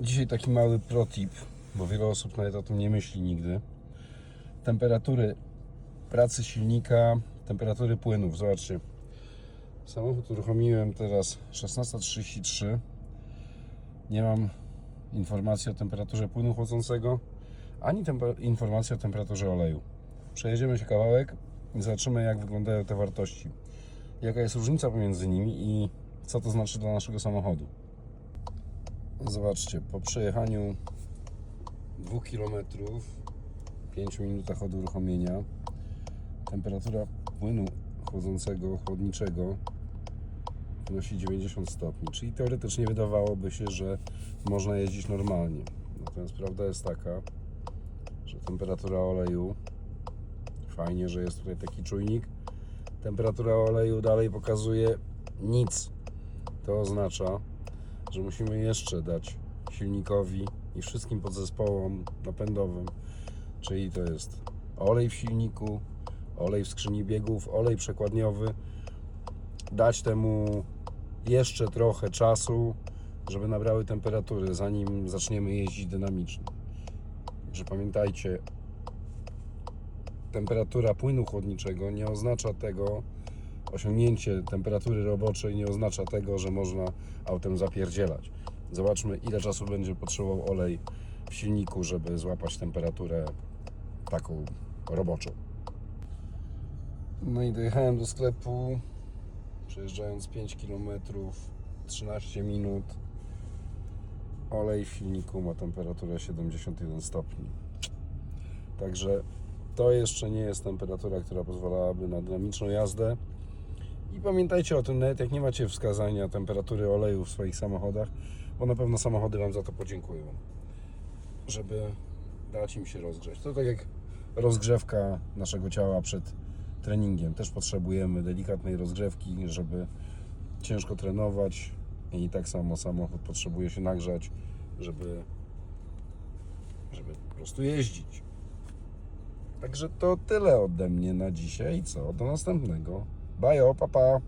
Dzisiaj taki mały protip, bo wiele osób nawet o tym nie myśli nigdy. Temperatury pracy silnika, temperatury płynów. Zobaczcie. Samochód uruchomiłem teraz 16.33. Nie mam informacji o temperaturze płynu chłodzącego, ani informacji o temperaturze oleju. Przejedziemy się kawałek i zobaczymy, jak wyglądają te wartości. Jaka jest różnica pomiędzy nimi i co to znaczy dla naszego samochodu. Zobaczcie, po przejechaniu 2 km, 5 minutach od uruchomienia, temperatura płynu chłodzącego, chłodniczego wynosi 90 stopni, czyli teoretycznie wydawałoby się, że można jeździć normalnie. Natomiast prawda jest taka, że temperatura oleju, fajnie, że jest tutaj taki czujnik, temperatura oleju dalej pokazuje nic. To oznacza, że musimy jeszcze dać silnikowi i wszystkim podzespołom napędowym, czyli to jest olej w silniku, olej w skrzyni biegów, olej przekładniowy, dać temu jeszcze trochę czasu, żeby nabrały temperatury, zanim zaczniemy jeździć dynamicznie. Także pamiętajcie, temperatura płynu chłodniczego nie oznacza tego, osiągnięcie temperatury roboczej nie oznacza tego, że można autem zapierdzielać. Zobaczmy, ile czasu będzie potrzebował olej w silniku, żeby złapać temperaturę taką roboczą. No i dojechałem do sklepu, przejeżdżając 5 km, 13 minut. Olej w silniku ma temperaturę 71 stopni. Także to jeszcze nie jest temperatura, która pozwalałaby na dynamiczną jazdę. I pamiętajcie o tym, nawet jak nie macie wskazania temperatury oleju w swoich samochodach, bo na pewno samochody Wam za to podziękują, żeby dać im się rozgrzać. To tak jak rozgrzewka naszego ciała przed treningiem. Też potrzebujemy delikatnej rozgrzewki, żeby ciężko trenować i tak samo samochód potrzebuje się nagrzać, żeby, żeby po prostu jeździć. Także to tyle ode mnie na dzisiaj. Co? Do następnego. valeu papá.